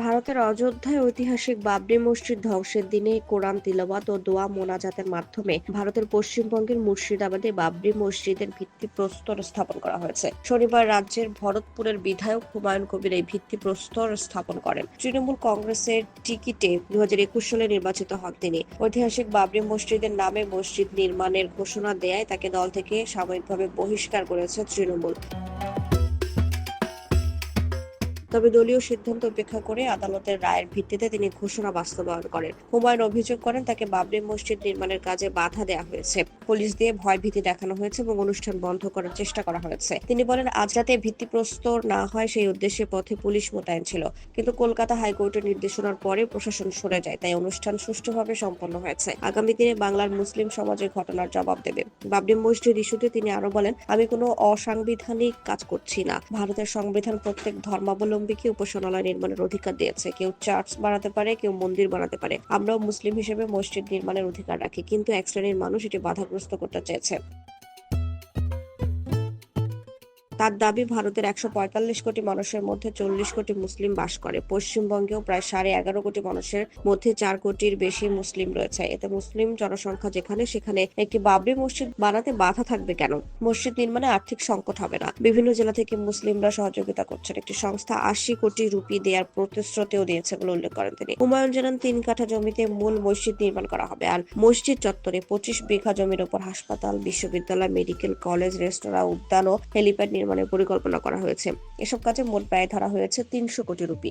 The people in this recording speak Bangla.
ভারতের অযোধ্যায় ঐতিহাসিক বাবরি মসজিদ ধ্বংসের দিনে কোরআন তিলাওয়াত ও দোয়া মোনাজাতের মাধ্যমে ভারতের পশ্চিমবঙ্গের মুর্শিদাবাদে বাবরি মসজিদের ভিত্তিপ্রস্তর স্থাপন করা হয়েছে। শনিবার রাজ্যের ভরতপুরের বিধায়ক হুমায়ুন কবির এই ভিত্তিপ্রস্তর স্থাপন করেন। তৃণমূল কংগ্রেসের টিকিটে দু হাজার একুশ সালে নির্বাচিত হন তিনি। ঐতিহাসিক বাবরি মসজিদের নামে মসজিদ নির্মাণের ঘোষণা দেয় তাকে দল থেকে সাময়িকভাবে বহিষ্কার করেছে তৃণমূল। তবে দলীয় সিদ্ধান্ত উপেক্ষা করে আদালতের রায়ের ভিত্তিতে তিনি ঘোষণা বাস্তবায়ন করেন। হুমায়ুন অভিযোগ করেন, তাকে বাবরি মসজিদ নির্মাণের কাজে বাধা দেওয়া হয়েছে। পুলিশ দিয়ে ভয় ভীতি দেখানো হয়েছে এবং অনুষ্ঠান বন্ধ করার চেষ্টা করা হয়েছে। তিনি বলেন, আজ রাতে ভিত্তিপ্রস্তর না হয় সেই উদ্দেশ্যে পথে পুলিশ মোতায়েন ছিল। কিন্তু কলকাতা হাইকোর্টের নির্দেশনার পরে প্রশাসন সরে যায়, তাই অনুষ্ঠান সুষ্ঠুভাবে সম্পন্ন হয়েছে। আগামী দিনে বাংলার মুসলিম সমাজের ঘটনার জবাব দেবে। বাবরি মসজিদ ইস্যুতে তিনি আরও বলেন, আমি কোনো অসাংবিধানিক কাজ করছি না। ভারতের সংবিধান প্রত্যেক ধর্মাবলম্বীকে উপাসনালয় নির্মাণের অধিকার দিয়েছে। কেউ চার্চ বানাতে পারে, কেউ মন্দির বানাতে পারে। আমরাও মুসলিম হিসেবে মসজিদ নির্মাণের অধিকার রাখি, কিন্তু এক শ্রেণির মানুষ এটি বাধাগ্রস্ত করতে চেয়েছে। তার দাবি, ভারতের একশো পঁয়তাল্লিশ কোটি মানুষের মধ্যে চল্লিশ কোটি মুসলিম বাস করে। পশ্চিমবঙ্গেও প্রায় সাড়ে এগারো কোটি মানুষের মধ্যে চার কোটির বেশি মুসলিম রয়েছে। এতে মুসলিম জনসংখ্যা যেখানে, সেখানে একটি বাবরি মসজিদ বানাতে বাধা থাকবে কেন? মসজিদ নির্মাণে আর্থিক সংকট হবে না। বিভিন্ন জেলা থেকে মুসলিমরা সহযোগিতা করছেন। একটি সংস্থা আশি কোটি রুপি দেওয়ার প্রতিশ্রুতিও দিয়েছে বলে উল্লেখ করেন তিনি। হুমায়ুন জানান, তিন কাঠা জমিতে মূল মসজিদ নির্মাণ করা হবে আর মসজিদ চত্বরে পঁচিশ বিঘা জমির উপর হাসপাতাল, বিশ্ববিদ্যালয়, মেডিকেল কলেজ, রেস্তোরাঁ, উদ্যান ও হেলিপ্যাড নির্মাণের পরিকল্পনা করা হয়েছে। এসব কাজে মোট ব্যয় ধরা হয়েছে তিনশো কোটি রুপি।